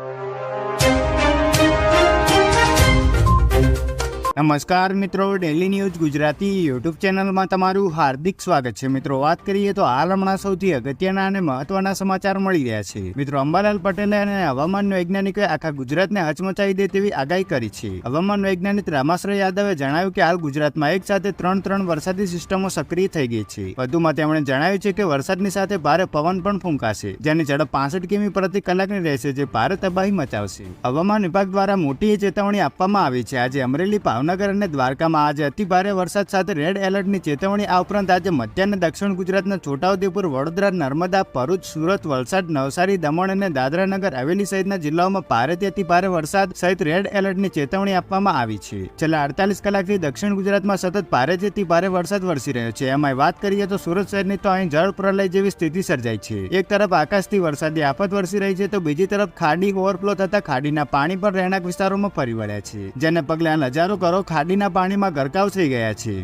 you. નમસ્કાર મિત્રો daily news Gujarati YouTube ચેનલમાં તમારું હાર્દિક સ્વાગત છે. મિત્રો, વાત કરીએ તો હાલ હમણાં સૌથી અગત્યના અને મહત્વના સમાચાર મળી રહ્યા છે. મિત્રો, અંબાલાલ પટેલે અને હવામાન વૈજ્ઞાનિકોએ આખા ગુજરાતને હચમચાવી દે તેવી આગાહી કરી છે. હવામાન વૈજ્ઞાનિક રામાશ્રય યાદવે જણાવ્યું કે હાલ ગુજરાતમાં એક સાથે ત્રણ ત્રણ વરસાદી સિસ્ટમો સક્રિય થઈ ગઈ છે. વધુમાં તેમણે જણાવ્યું છે કે વરસાદની સાથે ભારે પવન પણ ફૂંકાશે, જેની ઝડપ પાસઠ કિમી પ્રતિ કલાકની રહેશે, જે ભારે તબાહી મચાવશે. હવામાન વિભાગ દ્વારા મોટી ચેતવણી આપવામાં આવી છે. આજે અમરેલી ભાવનગર અને દ્વારકામાં આજે અતિ ભારે વરસાદ સાથે રેડ એલર્ટની ચેતવણી. આ ઉપરાંત આજે મધ્ય દક્ષિણ ગુજરાતના છોટાઉદેપુર, વડોદરા, નર્મદા, ભરૂચ, સુરત, વલસાડ, નવસારી, દમણ અને દાદરાનગર હવેલી સહિતના જિલ્લાઓમાં ભારેથી અતિ ભારે વરસાદ સહિત રેડ એલર્ટની ચેતવણી આપવામાં આવી છે. છેલ્લા અડતાલીસ કલાકથી દક્ષિણ ગુજરાતમાં સતત ભારેથી અતિભારે વરસાદ વરસી રહ્યો છે. એમાં વાત કરીએ તો સુરત શહેરની તો અહીં જળ પ્રલય જેવી સ્થિતિ સર્જાઈ છે. એક તરફ આકાશથી વરસાદી આફત વરસી રહી છે તો બીજી તરફ ખાડી ઓવરફ્લો થતા ખાડીના પાણી પણ રહેણાંક વિસ્તારોમાં ફરી વળ્યા છે. જેને પગલે હજારો હજારો ઘરો ખાડીના પાણીમાં ગરકાવ થઈ ગયા છે.